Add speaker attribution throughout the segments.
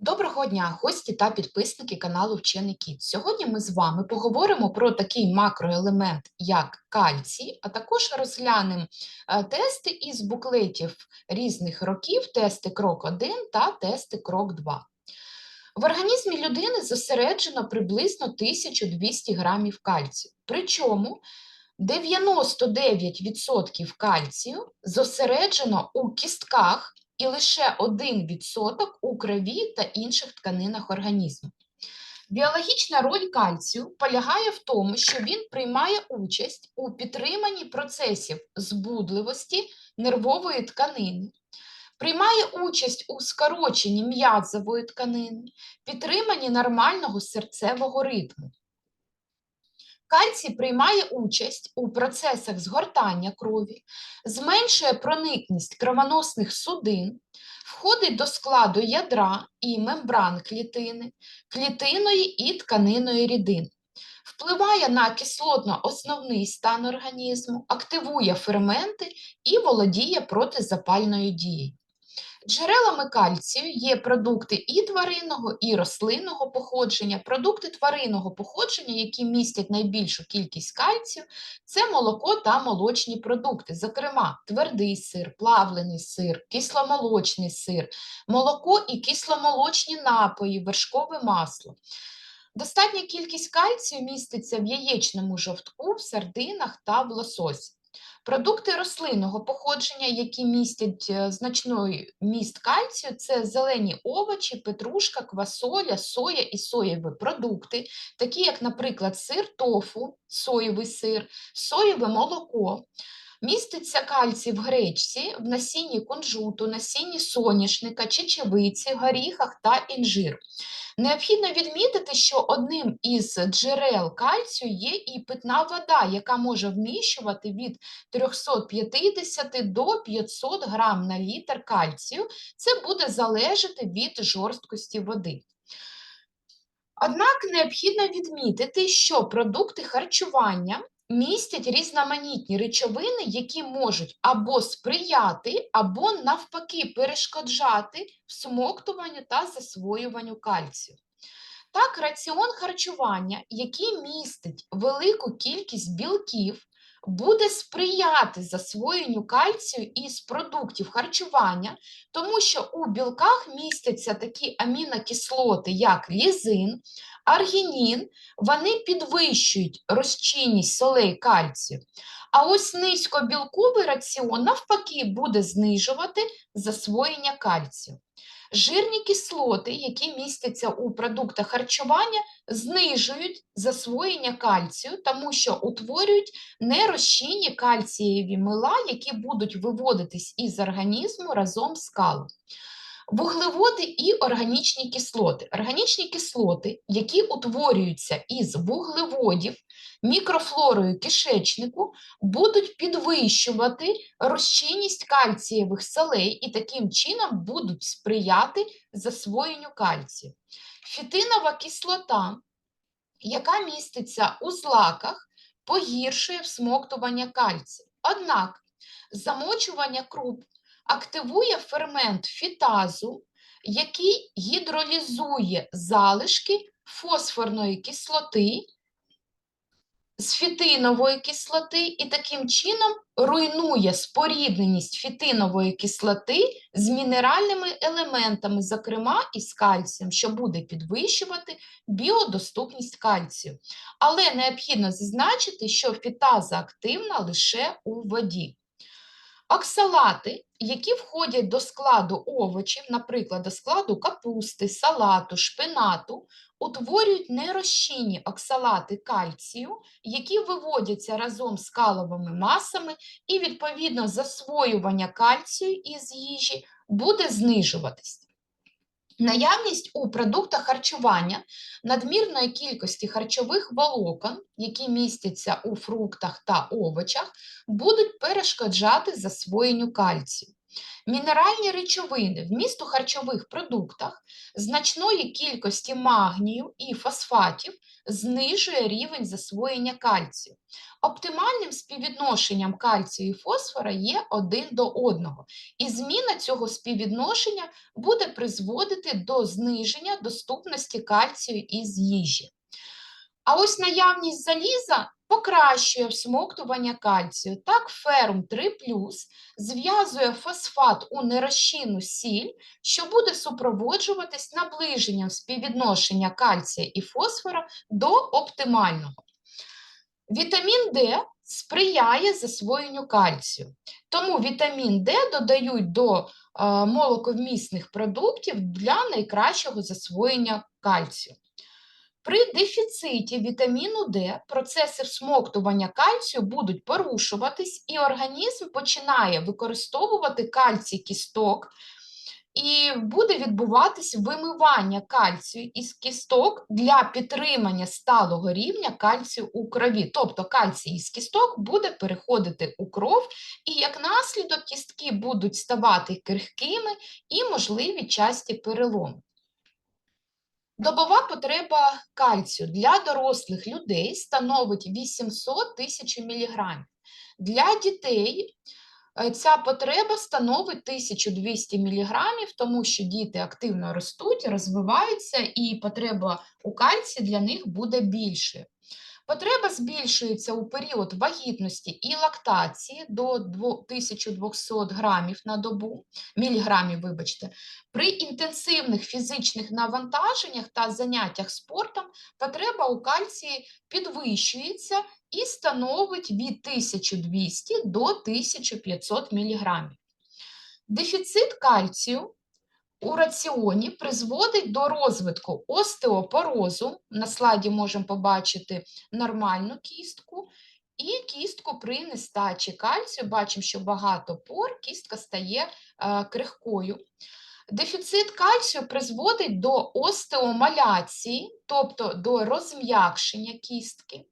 Speaker 1: Доброго дня, гості та підписники каналу Вчений Кіт. Сьогодні ми з вами поговоримо про такий макроелемент, як кальцій, а також розглянемо е, тести із буклетів різних років, тести крок 1 та тести крок 2. В організмі людини зосереджено приблизно 1200 грамів кальцію. Причому 99% кальцію зосереджено у кістках і лише 1% у крові та інших тканинах організму. Біологічна роль кальцію полягає в тому, що він приймає участь у підтриманні процесів збудливості нервової тканини, приймає участь у скороченні м'язової тканини, підтриманні нормального серцевого ритму. Кальцій приймає участь у процесах згортання крові, зменшує проникність кровоносних судин, входить до складу ядра і мембран клітини, клітиної і тканиної рідин, впливає на кислотно-основний стан організму, активує ферменти і володіє протизапальною дією. Джерелами кальцію є продукти і тваринного, і рослинного походження. Продукти тваринного походження, які містять найбільшу кількість кальцію, це молоко та молочні продукти, зокрема, твердий сир, плавлений сир, кисломолочний сир, молоко і кисломолочні напої, вершкове масло. Достатня кількість кальцію міститься в яєчному жовтку, в сардинах та в лососі. Продукти рослинного походження, які містять е, значний міст кальцію, це зелені овочі, петрушка, квасоля, соя і соєві продукти, такі як, наприклад, сир тофу, соєвий сир, соєве молоко. Міститься кальцій в гречці, в насінні кунжуту, насінні соняшника, чечевиці, горіхах та інжиру. Необхідно відмітити, що одним із джерел кальцію є і питна вода, яка може вміщувати від 350 до 500 грам на літр кальцію. Це буде залежати від жорсткості води. Однак необхідно відмітити, що продукти харчування містять різноманітні речовини, які можуть або сприяти, або навпаки перешкоджати всмоктуванню та засвоюванню кальцію. Так, раціон харчування, який містить велику кількість білків, буде сприяти засвоєнню кальцію із продуктів харчування, тому що у білках містяться такі амінокислоти, як лізин, аргінін, вони підвищують розчинність солей кальцію. А ось низькобілковий раціон навпаки буде знижувати засвоєння кальцію. Жирні кислоти, які містяться у продуктах харчування, знижують засвоєння кальцію, тому що утворюють нерозчинні кальцієві мила, які будуть виводитись із організму разом з калом. Вуглеводи і органічні кислоти. Органічні кислоти, які утворюються із вуглеводів, мікрофлорою кишечнику, будуть підвищувати розчинність кальцієвих солей і таким чином будуть сприяти засвоєнню кальцію. Фітинова кислота, яка міститься у злаках, погіршує всмоктування кальцію. Однак замочування круп активує фермент фітазу, який гідролізує залишки фосфорної кислоти з фітинової кислоти і таким чином руйнує спорідненість фітинової кислоти з мінеральними елементами, зокрема із кальцієм, що буде підвищувати біодоступність кальцію. Але необхідно зазначити, що фітаза активна лише у воді. Оксалати, які входять до складу овочів, наприклад, до складу капусти, салату, шпинату, утворюють нерозчинні оксалати кальцію, які виводяться разом з каловими масами, і, відповідно, засвоювання кальцію із їжі буде знижуватись. Наявність у продуктах харчування надмірної кількості харчових волокон, які містяться у фруктах та овочах, будуть перешкоджати засвоєнню кальцію. Мінеральні речовини вміст у харчових продуктах значної кількості магнію і фосфатів знижує рівень засвоєння кальцію. Оптимальним співвідношенням кальцію і фосфора є один до одного, і зміна цього співвідношення буде призводити до зниження доступності кальцію із їжі. А ось наявність заліза покращує всмоктування кальцію. Так, ферум 3 зв'язує фосфат у нерозчинну сіль, що буде супроводжуватись наближенням співвідношення кальція і фосфора до оптимального. Вітамін Д сприяє засвоєнню кальцію, тому вітамін Д додають до е, молоковмісних продуктів для найкращого засвоєння кальцію. При дефіциті вітаміну Д процеси всмоктування кальцію будуть порушуватись, і організм починає використовувати кальцій кісток, і буде відбуватись вимивання кальцію із кісток для підтримання сталого рівня кальцію у крові. Тобто кальцій із кісток буде переходити у кров, і як наслідок кістки будуть ставати крихкими і можливі часті переломи. Добова потреба кальцію для дорослих людей становить 800 тисяч міліграмів. Для дітей е, ця потреба становить 1200 міліграмів, тому що діти активно ростуть, розвиваються, і потреба у кальції для них буде більшою. Потреба збільшується у період вагітності і лактації до 1200 грамів на добу, міліграмів, вибачте. При інтенсивних фізичних навантаженнях та заняттях спортом потреба у кальції підвищується і становить від 1200 до 1500 мг. Дефіцит кальцію у раціоні призводить до розвитку остеопорозу. На слайді можемо побачити нормальну кістку, і кістку при нестачі кальцію. Бачимо, що багато пор кістка стає е, крихкою. Дефіцит кальцію призводить до остеомаляції, тобто до розм'якшення кістки,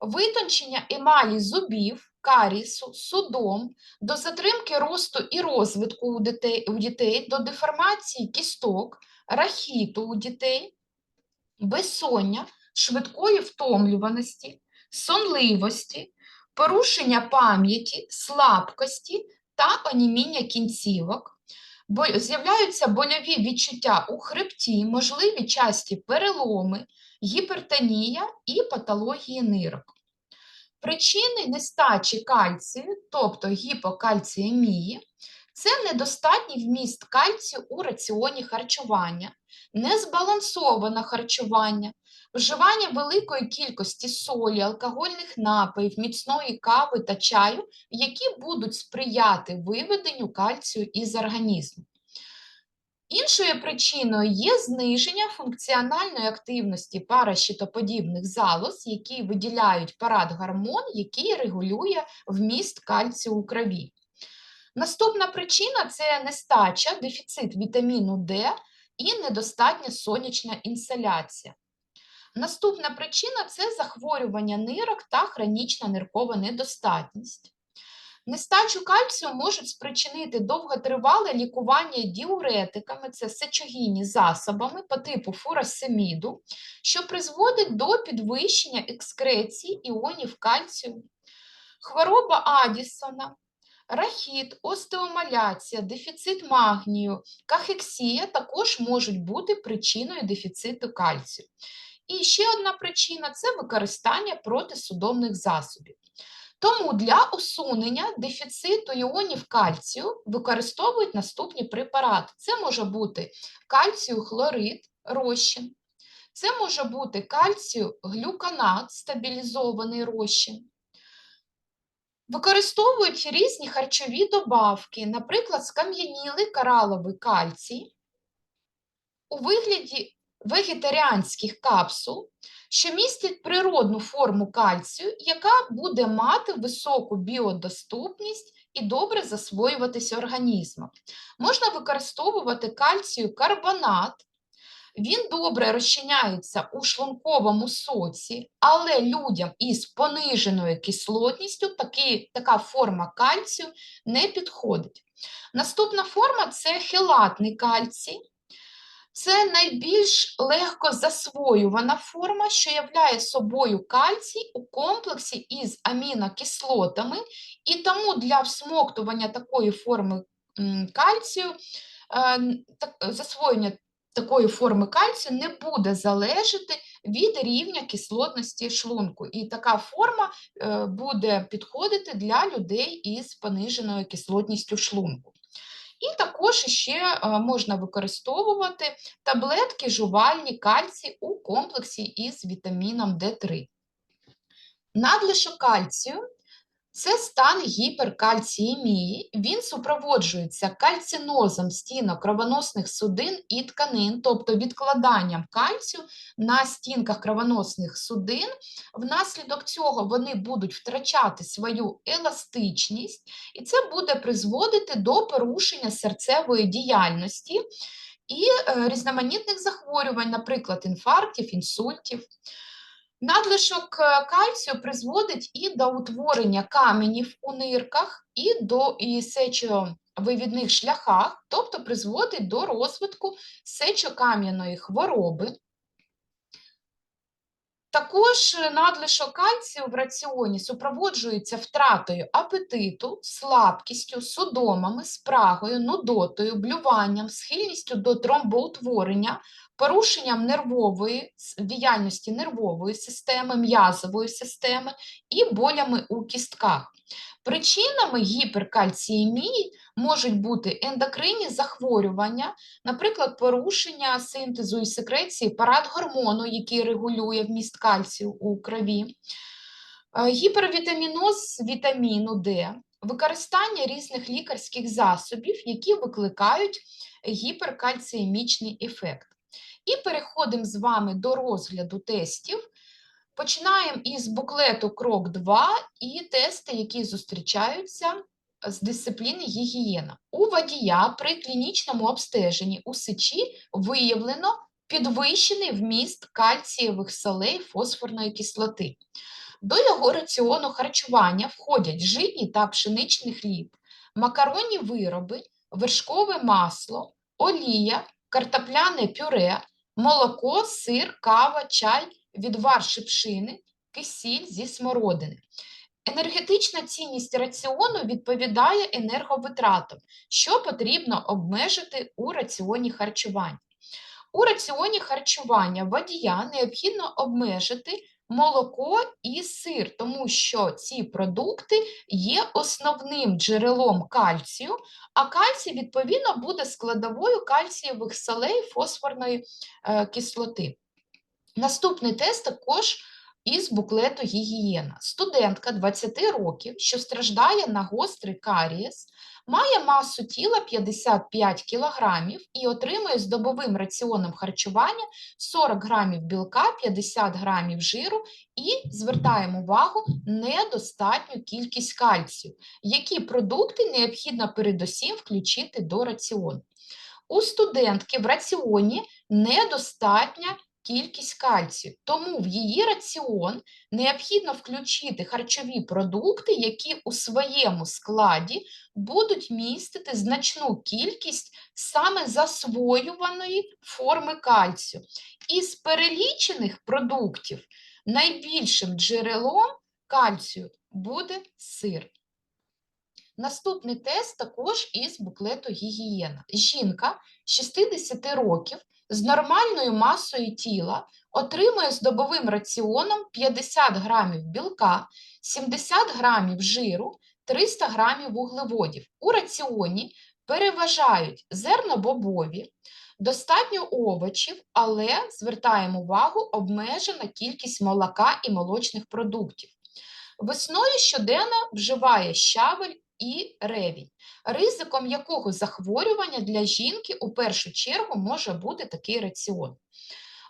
Speaker 1: витончення емалі зубів, карісу, судом, до затримки росту і розвитку у дітей, у дітей, до деформації кісток, рахіту у дітей, безсоння, швидкої втомлюваності, сонливості, порушення пам'яті, слабкості та оніміння кінцівок. З'являються больові відчуття у хребті, можливі часті переломи, гіпертонія і патології нирок. Причини нестачі кальцію, тобто гіпокальціемії, це недостатній вміст кальцію у раціоні харчування, незбалансоване харчування, вживання великої кількості солі, алкогольних напоїв, міцної кави та чаю, які будуть сприяти виведенню кальцію із організму. Іншою причиною є зниження функціональної активності паращитоподібних залоз, які виділяють парадгормон, який регулює вміст кальцію у крові. Наступна причина це нестача, дефіцит вітаміну Д і недостатня сонячна інсоляція. Наступна причина це захворювання нирок та хронічна ниркова недостатність. Нестачу кальцію можуть спричинити довготривале лікування діуретиками, це сечогінні засобами по типу фурасеміду, що призводить до підвищення екскреції іонів кальцію. Хвороба Адісона, рахіт, остеомаляція, дефіцит магнію, кахексія також можуть бути причиною дефіциту кальцію. І ще одна причина це використання протисудомних засобів. Тому для усунення дефіциту іонів кальцію використовують наступні препарати. Це може бути кальцію хлорид, розчин, це може бути кальцію глюканат, стабілізований розчин. Використовують різні харчові добавки, наприклад, скам'янілий кораловий кальцій у вигляді вегетаріанських капсул, що містять природну форму кальцію, яка буде мати високу біодоступність і добре засвоюватися організмом. Можна використовувати кальцію карбонат, він добре розчиняється у шлунковому соці, але людям із пониженою кислотністю такі, така форма кальцію не підходить. Наступна форма це хелатний кальцій. Це найбільш легко засвоювана форма, що являє собою кальцій у комплексі із амінокислотами, і тому для всмоктування такої форми кальцію, е, засвоєння такої форми кальцію не буде залежати від рівня кислотності шлунку. І така форма е, буде підходити для людей із пониженою кислотністю шлунку. І також ще е, можна використовувати таблетки жувальні кальцій у комплексі із вітаміном D3. Надлишок кальцію це стан гіперкальціємії. Він супроводжується кальцинозом стінок кровоносних судин і тканин, тобто відкладанням кальцію на стінках кровоносних судин. Внаслідок цього вони будуть втрачати свою еластичність, і це буде призводити до порушення серцевої діяльності і е, різноманітних захворювань, наприклад, інфарктів, інсультів. Надлишок е, кальцію призводить і до утворення каменів у нирках, і до сечовивідних шляхах, тобто призводить до розвитку сечокам'яної хвороби. Також надлишок кальцію в раціоні супроводжується втратою апетиту, слабкістю, судомами, спрагою, нудотою, блюванням, схильністю до тромбоутворення, порушенням нервової діяльності нервової системи, м'язової системи і болями у кістках. Причинами гіперкальціємії можуть бути ендокринні захворювання, наприклад, порушення синтезу і секреції парадгормону, який регулює вміст кальцію у крові, е, гіпервітаміноз вітаміну Д, використання різних лікарських засобів, які викликають гіперкальціємічний ефект. І переходимо з вами до розгляду тестів. Починаємо із буклету Крок 2 і тести, які зустрічаються з дисципліни гігієна. У водія при клінічному обстеженні у сечі виявлено підвищений вміст кальцієвих солей фосфорної кислоти. До його раціону харчування входять житній та пшеничний хліб, макаронні вироби, вершкове масло, олія, картопляне пюре, молоко, сир, кава, чай, відвар шипшини, кисіль зі смородини. Енергетична цінність раціону відповідає енерговитратам, що потрібно обмежити у раціоні харчування. У раціоні харчування водія необхідно обмежити молоко і сир, тому що ці продукти є основним джерелом кальцію, а кальцій, відповідно, буде складовою кальцієвих солей фосфорної е, кислоти. Наступний тест також із буклету гігієна. Студентка 20 років, що страждає на гострий карієс, має масу тіла 55 кг і отримує з добовим раціоном харчування 40 грамів білка, 50 грамів жиру і, звертаємо увагу, недостатню кількість кальцію. Які продукти необхідно передусім включити до раціону? У студентки в раціоні недостатня кількість кальцію, тому в її раціон необхідно включити харчові продукти, які у своєму складі будуть містити значну кількість саме засвоюваної форми кальцію. Із перелічених продуктів найбільшим джерелом кальцію буде сир. Наступний тест також із буклету гігієна. Жінка 60 років з нормальною масою тіла отримує з добовим раціоном 50 грамів білка, 70 грамів жиру, 300 грамів вуглеводів. У раціоні переважають зернобобові, достатньо овочів, але звертаємо увагу обмежена кількість молока і молочних продуктів. Весною щоденно вживає щавель і ревінь, ризиком якого захворювання для жінки у першу чергу може бути такий раціон.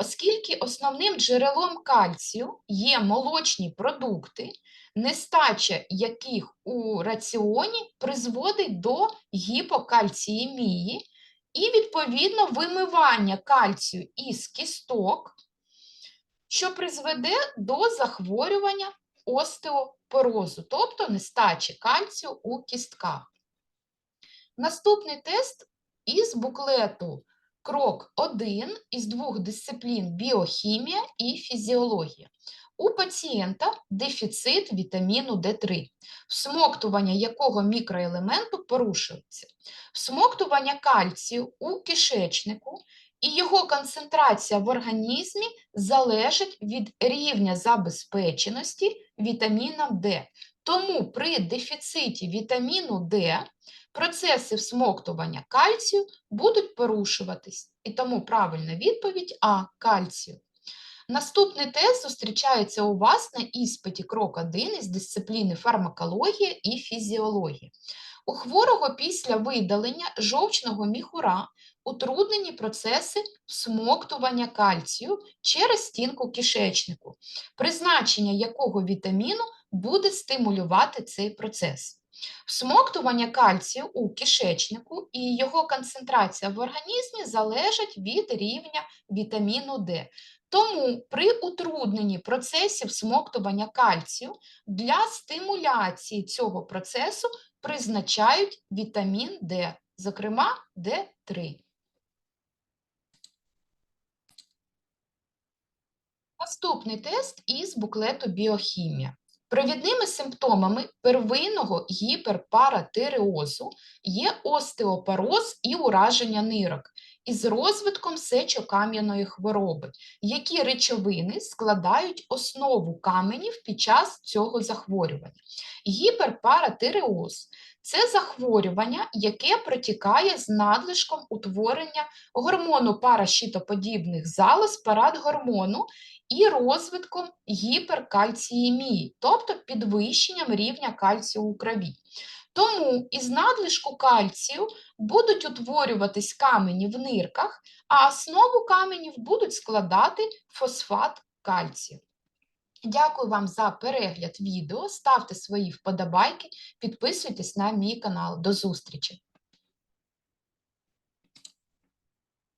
Speaker 1: Оскільки основним джерелом кальцію є молочні продукти, нестача яких у раціоні призводить до гіпокальціємії і, відповідно, вимивання кальцію із кісток, що призведе до захворювання остеопорозу, тобто нестачі кальцію у кістках. Наступний тест із буклету Крок 1 із двох дисциплін біохімія і фізіологія. У пацієнта дефіцит вітаміну D3, всмоктування якого мікроелементу порушується. Всмоктування кальцію у кишечнику і його концентрація в організмі залежить від рівня забезпеченості вітаміном D. Тому при дефіциті вітаміну D процеси всмоктування кальцію будуть порушуватись. І тому правильна відповідь А кальцію. Наступний тест зустрічається у вас на іспиті крок 1 із дисципліни фармакологія і фізіологія. У хворого після видалення жовчного міхура утруднені процеси всмоктування кальцію через стінку кишечнику, призначення якого вітаміну буде стимулювати цей процес. Всмоктування кальцію у кишечнику і його концентрація в організмі залежать від рівня вітаміну D. Тому при утрудненні процесів всмоктування кальцію для стимуляції цього процесу призначають вітамін D, зокрема D3. Наступний тест із буклету біохімія. Провідними симптомами первинного гіперпаратиреозу є остеопороз і ураження нирок із розвитком сечокам'яної хвороби, які речовини складають основу каменів під час цього захворювання. Гіперпаратиреоз це захворювання, яке протікає з надлишком утворення гормону паращитоподібних залоз парадгормону і розвитком гіперкальціємії, тобто підвищенням рівня кальцію у крові. Тому із надлишку кальцію будуть утворюватись камені в нирках, а основу каменів будуть складати фосфат кальцію. Дякую вам за перегляд відео, ставте свої вподобайки, підписуйтесь на мій канал. До зустрічі!